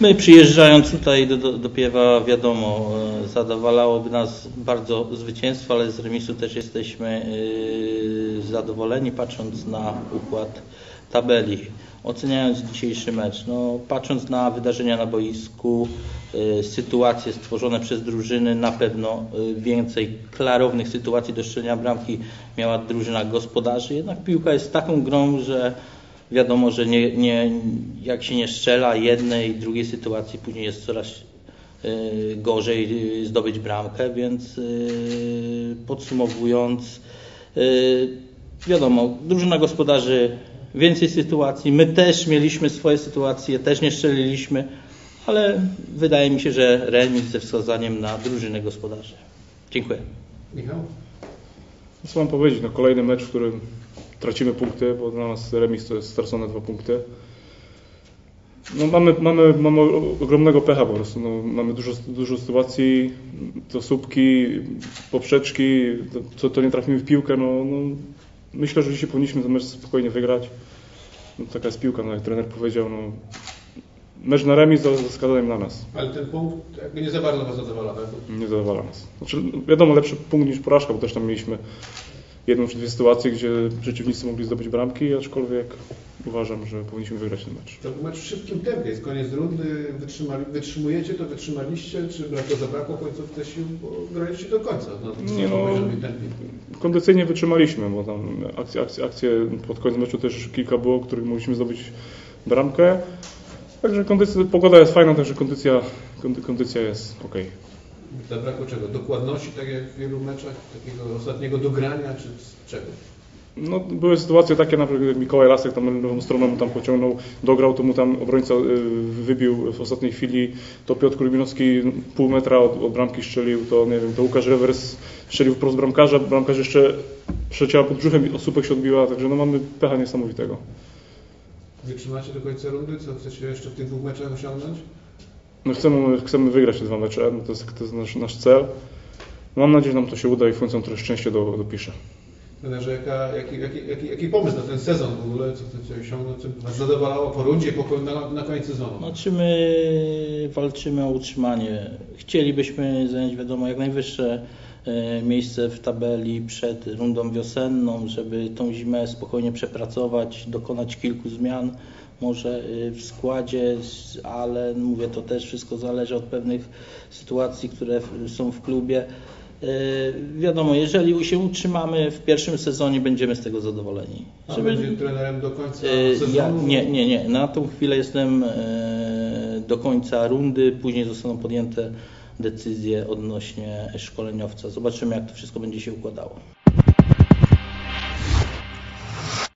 My przyjeżdżając tutaj do, do, do Piewa, wiadomo, e, zadowalałoby nas bardzo zwycięstwo, ale z remisu też jesteśmy yy, zadowoleni, patrząc na układ tabeli. Oceniając dzisiejszy mecz, no, patrząc na wydarzenia na boisku, yy, sytuacje stworzone przez drużyny, na pewno więcej klarownych sytuacji do strzelenia bramki miała drużyna gospodarzy. Jednak piłka jest taką grą, że wiadomo, że nie, nie, jak się nie strzela jednej, drugiej sytuacji, później jest coraz y, gorzej y, zdobyć bramkę, więc y, podsumowując, wiadomo, drużyna gospodarzy więcej sytuacji, my też mieliśmy swoje sytuacje, też nie strzeliliśmy, ale wydaje mi się, że remis ze wskazaniem na drużynę gospodarzy. Dziękuję. Michał? Co mam powiedzieć? No, kolejny mecz, w którym tracimy punkty, bo dla nas remis to jest stracone dwa punkty. No mamy, mamy, mamy ogromnego pecha po prostu. No, mamy dużo, dużo sytuacji, to słupki, poprzeczki, to, to, nie trafimy w piłkę. No, no, myślę, że dzisiaj powinniśmy ten mecz spokojnie wygrać. No, taka jest piłka, no, jak trener powiedział. No, mecz na remis to skazaniem na nas. Ale ten punkt jakby nie za bardzo Was zadowala, tak? Nie zadowala nas. Znaczy, wiadomo, lepszy punkt niż porażka, bo też tam mieliśmy jedną czy dwie sytuacje, gdzie przeciwnicy mogli zdobyć bramki, aczkolwiek uważam, że powinniśmy wygrać ten mecz. To był mecz w szybkim tempie, jest koniec rundy, wytrzymali, wytrzymujecie to, wytrzymaliście, czy to zabrakło końcówce sił, bo graliście do końca no, Nie no, kondycyjnie wytrzymaliśmy, bo tam akcje, akcje, akcje pod koniec meczu też kilka było, których mogliśmy zdobyć bramkę. Także kondycja, pogoda jest fajna, także kondycja, kondycja jest ok. Zabrakło czego? Dokładności, tak jak w wielu meczach, takiego ostatniego dogrania, czy czego? No, były sytuacje takie, na przykład Mikołaj Lasek tam lewą stroną mu tam pociągnął, dograł, to mu tam obrońca y, wybił w ostatniej chwili, to Piotr Krubinowski pół metra od, od bramki strzelił, to nie wiem, to Łukasz Rewers strzelił wprost bramkarza, bramkarz jeszcze przecięła pod brzuchem, osópek się odbiła, także no mamy pecha niesamowitego. Wytrzymacie do końca rundy? Co chcecie jeszcze w tych dwóch meczach osiągnąć? No chcemy, chcemy wygrać te dwa mecze, no to jest, to jest nasz, nasz cel. Mam nadzieję, że nam to się uda i końcu trochę szczęście do, dopisze. Trenerze, jaki, jaki, jaki, jaki pomysł na ten sezon w ogóle? Co chcecie osiągnąć? Co Was zadowalało po rundzie, po, na, na koniec sezonu? Znaczy my walczymy o utrzymanie. Chcielibyśmy zająć, wiadomo, jak najwyższe e, miejsce w tabeli przed rundą wiosenną, żeby tą zimę spokojnie przepracować, dokonać kilku zmian może y, w składzie, ale mówię, to też wszystko zależy od pewnych sytuacji, które są w klubie. Y, wiadomo, jeżeli się utrzymamy w pierwszym sezonie, będziemy z tego zadowoleni. A Żeby... będzie trenerem do końca y, sezonu? Ja, nie, nie, nie. Na tą chwilę jestem do końca rundy, później zostaną podjęte decyzje odnośnie szkoleniowca. Zobaczymy, jak to wszystko będzie się układało.